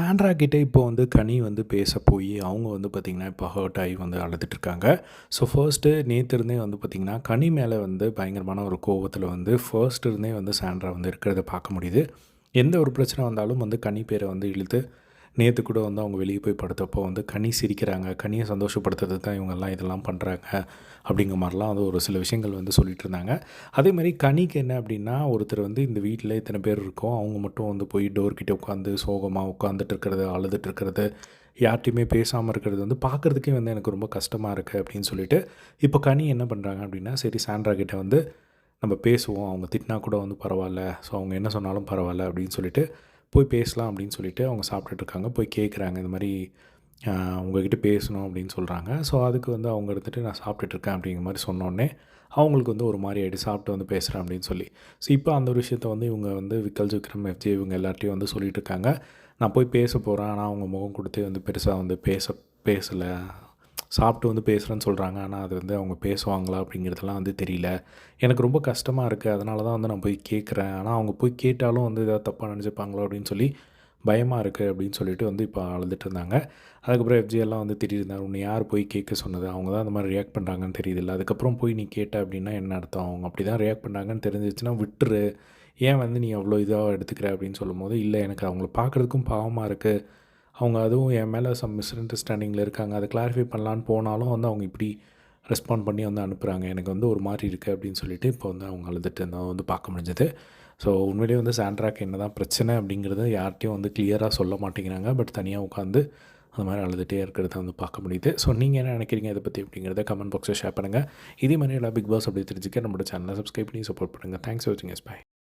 Sandra கிட்டே இப்போ வந்து கனி வந்து பேச போய் அவங்க வந்து பார்த்திங்கன்னா இப்போ ஹர்ட் ஆகி வந்து அழுதுட்டுருக்காங்க. ஸோ ஃபர்ஸ்ட்டு நேற்று இருந்தே வந்து பார்த்திங்கன்னா கனி மேலே வந்து பயங்கரமான ஒரு கோவத்தில் வந்து ஃபர்ஸ்ட் இருந்தே வந்து சாண்ட்ரா வந்து இருக்கிறத பார்க்க முடியுது. எந்த ஒரு பிரச்சனை வந்தாலும் வந்து கனி பேரை வந்து இழுத்து நேற்று கூட வந்து அவங்க வெளியே போய் படுத்தப்போ வந்து கனி சிரிக்கிறாங்க. கனியை சந்தோஷப்படுத்துறது தான் இவங்கெல்லாம் இதெல்லாம் பண்ணுறாங்க அப்படிங்கிற மாதிரிலாம் வந்து ஒரு சில விஷயங்கள் வந்து சொல்லிட்டு இருந்தாங்க. அதே மாதிரி கனிக்கு என்ன அப்படின்னா ஒருத்தர் வந்து இந்த வீட்டில் இத்தனை பேர் இருக்கோம். அவங்க மட்டும் வந்து போய் டோர்கிட்ட உட்காந்து சோகமாக உட்காந்துட்டு இருக்கிறது அழுதுட்டு இருக்கிறது யார்ட்டையுமே பேசாமல் இருக்கிறது வந்து பார்க்குறதுக்கே வந்து எனக்கு ரொம்ப கஷ்டமாக இருக்குது அப்படின்னு சொல்லிட்டு இப்போ கனி என்ன பண்ணுறாங்க அப்படின்னா சரி சாண்ட்ரா கிட்ட வந்து நம்ம பேசுவோம். அவங்க திட்டினா கூட வந்து பரவாயில்ல. ஸோ அவங்க என்ன சொன்னாலும் பரவாயில்ல அப்படின்னு சொல்லிட்டு போய் பேசலாம் அப்படின்னு சொல்லிட்டு அவங்க சாப்பிட்டுட்டு இருக்காங்க போய் கேட்குறாங்க இந்த மாதிரி உங்ககிட்ட பேசணும் அப்படின்னு சொல்கிறாங்க ஸோ அதுக்கு வந்து அவங்க எடுத்துகிட்டு நான் சாப்பிட்டுட்டு இருக்கேன் அப்படிங்கிற மாதிரி சொன்னோடனே அவங்களுக்கு வந்து ஒரு மாதிரி ஆகிட்டு சாப்பிட்டு வந்து பேசுகிறேன் அப்படின்னு சொல்லி. ஸோ இப்போ அந்த ஒரு விஷயத்த வந்து இவங்க வந்து விக்கல் விக்ரம் எஃப்ஜே இவங்க எல்லார்ட்டையும் வந்து சொல்லிட்டு இருக்காங்க நான் போய் பேச போகிறேன் ஆனால் அவங்க முகம் கொடுத்து வந்து பெருசாக வந்து பேச பேசலை. சாப்பிட்டு வந்து பேசுகிறேன்னு சொல்கிறாங்க ஆனால் அது வந்து அவங்க பேசுவாங்களா அப்படிங்கிறதெல்லாம் வந்து தெரியல. எனக்கு ரொம்ப கஷ்டமாக இருக்குது அதனால தான் வந்து நான் போய் கேட்குறேன் ஆனால் அவங்க போய் கேட்டாலும் வந்து ஏதாவது தப்பாக நினச்சிப்பாங்களோ அப்படின்னு சொல்லி பயமாக இருக்குது அப்படின்னு சொல்லிட்டு வந்து இப்போ அழுதுட்டு இருந்தாங்க. அதுக்கப்புறம் எஃப்ஜிஎல்லாம் எல்லாம் வந்து திட்டிருந்தார் உன்னை யார் போய் கேட்க சொன்னது? அவங்க தான் அந்த மாதிரி ரியாக்ட் பண்ணுறாங்கன்னு தெரியுதில்ல அதுக்கப்புறம் போய் நீ கேட்ட அப்படின்னா என்ன அர்த்தம்? அவங்க அப்படி தான் ரியாக்ட் பண்ணுறாங்கன்னு தெரிஞ்சிச்சுன்னா விட்டுரு. ஏன் வந்து நீ அவ்வளோ இதாக எடுத்துக்கிற அப்படின்னு சொல்லும்போது இல்லை எனக்கு அவங்கள பார்க்குறதுக்கும் பாவமாக இருக்குது அவங்க அதுவும் என் மேலே சம் மிஸ் அண்டர்ஸ்டாண்டிங்கில் இருக்காங்க. அதை கிளாரிஃபை பண்ணலான்னு போனாலும் வந்து அவங்க இப்படி ரெஸ்பாண்ட் பண்ணி வந்து அனுப்புகிறாங்க எனக்கு வந்து ஒரு மாதிரி இருக்குது அப்படின்னு சொல்லிட்டு இப்போ வந்து அவங்க அழுதுட்டு இருந்தால் வந்து பார்க்க முடிஞ்சது. ஸோ உண்மையிலேயே வந்து சாண்ட்ராக்கு என்ன தான் பிரச்சனை அப்படிங்கிறத யார்கிட்டையும் வந்து கிளியராக சொல்ல மாட்டேங்கிறாங்க. பட் தனியாக உட்காந்து அந்த மாதிரி அழுதுகிட்டே இருக்கிறத வந்து பார்க்க முடியுது. ஸோ நீங்கள் என்ன நினைக்கிறீங்க? இதை பற்றி அப்படிங்கிறத கமெண்ட் பாக்ஸில் ஷேர் பண்ணுங்கள் இதே மாதிரி எல்லா பிக் பாஸ் அப்படி தெரிஞ்சுக்க நம்மளோட சேனலை சப்ஸ்கிரைப் பண்ணி சப்போர்ட் பண்ணுங்கள் தேங்க்ஸ் ஃபார் வாட்சிங் எஸ் பை